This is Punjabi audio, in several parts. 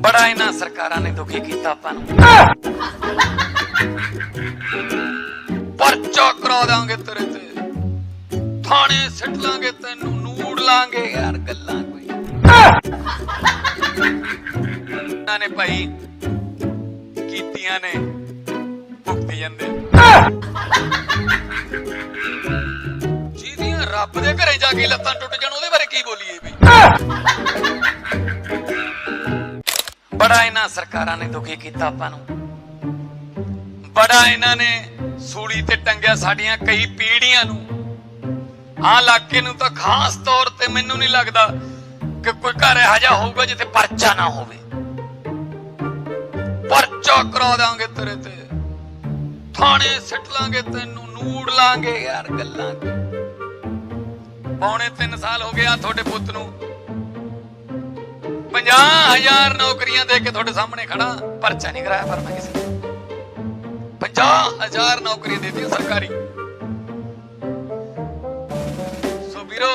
ਬੜਾ ਇਹਨਾਂ ਸਰਕਾਰਾਂ ਨੇ ਦੁਖੀ ਕੀਤਾ ਆਪਾਂ ਨੂੰ। ਪਰਚਾ ਕਰਾ ਦਾਂਗੇ ਤੇਰੇ ਤੇ। ਥਾਣੇ ਸਿੱਟ ਲਾਂਗੇ ਤੈਨੂੰ, ਨੂੜ ਲਾਂਗੇ ਯਾਰ ਗੱਲਾਂ ਕੋਈ। ਇਹਨਾਂ ਨੇ ਭਾਈ ਕੀਤੀਆਂ ਨੇ, ਭੁਗਤੀ ਜਾਂਦੇ ਜਿਹਦੀਆਂ ਰੱਬ ਦੇ ਘਰੇ ਜਾ ਕੇ ਲੱਤਾਂ ਟੁੱਟ ਜਾਣ, ਉਹਦੇ ਬਾਰੇ ਕੀ ਬੋਲੀਏ ਵੀ? ਬੜਾ ਇਹਨਾਂ ਸਰਕਾਰਾਂ ਨੇ ਦੁਖੀ ਕੀਤਾ ਆਪਾਂ ਨੂੰ। ਬੜਾ ਇਹਨਾਂ ਨੇ ਸੂਲੀ ਤੇ ਟੰਗਿਆ ਸਾਡੀਆਂ ਕਈ ਪੀੜ੍ਹੀਆਂ ਨੂੰ। ਆਹ ਇਲਾਕੇ ਨੂੰ ਤਾਂ ਖਾਸ ਤੌਰ ਤੇ ਮੈਨੂੰ ਨਹੀਂ ਲੱਗਦਾ ਕਿ ਕੋਈ ਘਰ ਇਹੋ ਜਿਹਾ ਹੋਊਗਾ ਜਿੱਥੇ ਪਰਚਾ ਨਾ ਹੋਵੇ। ਪਰਚਾ ਕਰਾ ਦਾਂਗੇ ਤੇਰੇ ਤੇ। ਥਾਣੇ ਸਿੱਟ ਲਾਂਗੇ ਤੈਨੂੰ, ਨੂੜ ਲਾਂਗੇ ਯਾਰ ਗੱਲਾਂ। ਪੌਣੇ 3 ਸਾਲ ਹੋ ਗਿਆ ਤੁਹਾਡੇ ਪੁੱਤ ਨੂੰ। 50000 ਨੌਕਰੀਆਂ ਦੇ ਕੇ ਤੁਹਾਡੇ ਸਾਹਮਣੇ ਖੜਾ। ਪਰਚਾ ਨਹੀਂ ਕਰਾਇਆ ਪਰ ਮੈਂ ਕਿਸੇ 50000 ਨੌਕਰੀਆਂ ਦੇ ਦਿੱਤੀਆਂ ਸਰਕਾਰੀ। ਸੋ ਵੀਰੋ,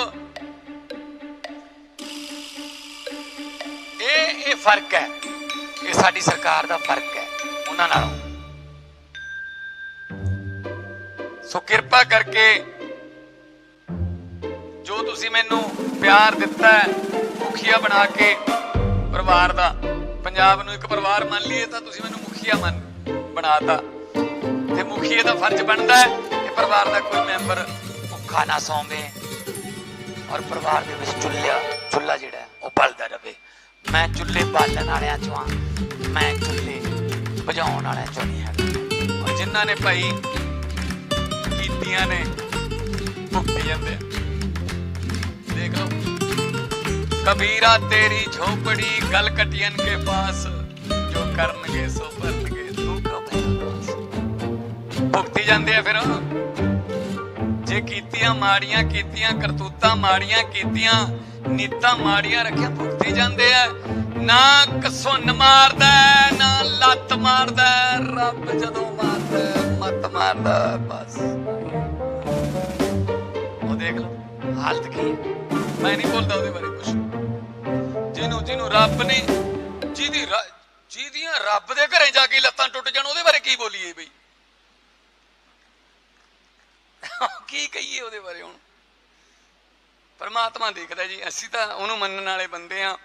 ਇਹ ਇਹ ਫ਼ਰਕ ਹੈ। ਇਹ ਸਾਡੀ ਸਰਕਾਰ ਦਾ ਫ਼ਰਕ ਹੈ, ਉਹਨਾਂ ਨਾਲੋਂ। ਸੋ ਕਿਰਪਾ ਕਰਕੇ ਜੋ ਤੁਸੀਂ ਮੈਨੂੰ ਪਿਆਰ ਦਿੱਤਾ ਹੈ ਮੁਖੀਆ ਬਣਾ ਕੇ ਪਰਿਵਾਰ ਦਾ। ਪੰਜਾਬ ਨੂੰ ਇੱਕ ਪਰਿਵਾਰ ਮੰਨ ਲਈਏ ਤਾਂ ਤੁਸੀਂ ਮੈਨੂੰ ਮੁਖੀਆ ਮੰਨ ਬਣਾਤਾ। ਤੇ ਮੁਖੀਏ ਦਾ ਫਰਜ਼ ਬਣਦਾ ਹੈ ਕਿ ਪਰਿਵਾਰ ਦਾ ਕੋਈ ਮੈਂਬਰ ਭੁੱਖਾ ਨਾ ਸੌਂਵੇ ਔਰ ਪਰਿਵਾਰ ਦੇ ਵਿੱਚ ਚੁੱਲ੍ਹਾ ਚੁੱਲ੍ਹਾ ਜਿਹੜਾ ਉਹ ਬਲਦਾ ਰਵੇ ਮੈਂ ਚੁੱਲ੍ਹੇ ਬਾਲਣ ਵਾਲਿਆਂ ਚੋਂ ਹਾਂ। ਮੈਂ ਚੁੱਲ੍ਹੇ ਬੁਝਾਉਣ ਵਾਲਿਆਂ ਚੋਂ ਨਹੀਂ ਹੈਗਾ। ਔਰ ਜਿਨ੍ਹਾਂ ਨੇ ਭਾਈ ਕੀਤੀਆਂ ਨੇ ਭੁਗਤੀ ਜਾਂਦੇ ਦੇਖ ਲਓ। ਕਬੀਰਾ ਤੇਰੀ ਝੋਪੜੀ ਗੱਲ ਕਟੀਆਂ ਕੇ ਪਾਸ, ਜੋ ਕਰਨਗੇ ਸੋ ਕਰਨਗੇ ਤੂੰ ਕਮੇ ਭੁਗਤੀ ਜਾਂਦੇ ਆ ਫਿਰ ਜੇ ਕੀਤੀਆਂ ਮਾੜੀਆਂ ਕੀਤੀਆਂ, ਕਰਤੂਤਾਂ ਮਾੜੀਆਂ ਕੀਤੀਆਂ, ਨੀਤਾਂ ਮਾੜੀਆਂ ਰੱਖਿਆ, ਭੁਗਤੀ ਜਾਂਦੇ ਆ। ਨਾ ਕਸੁੰਨ ਮਾਰਦਾ ਨਾ ਲੱਤ ਮਾਰਦਾ, ਰੱਬ ਜਦੋਂ ਮਾਰਦਾ, ਮਤ ਮਾਰਦਾ, ਬਸ। ਉਹ ਦੇਖ ਲਓ ਹਾਲਤ ਕੀ ਮੈਂ ਨਹੀਂ ਬੋਲਦਾ ਉਹਦੇ ਬਾਰੇ ਕੁਝ ਜਿਹਨੂੰ ਜਿਹਨੂੰ ਰੱਬ ਨੇ ਜਿਹਦੀ ਜਿਹਦੀਆਂ ਰੱਬ ਦੇ ਘਰੇ ਜਾ ਕੇ ਲੱਤਾਂ ਟੁੱਟ ਜਾਣ, ਉਹਦੇ ਬਾਰੇ ਕੀ ਬੋਲੀਏ ਬਈ? ਕੀ ਕਹੀਏ ਉਹਦੇ ਬਾਰੇ ਹੁਣ? ਪਰਮਾਤਮਾ ਦੇਖਦਾ ਜੀ, ਅਸੀਂ ਤਾਂ ਉਹਨੂੰ ਮੰਨਣ ਵਾਲੇ ਬੰਦੇ ਆ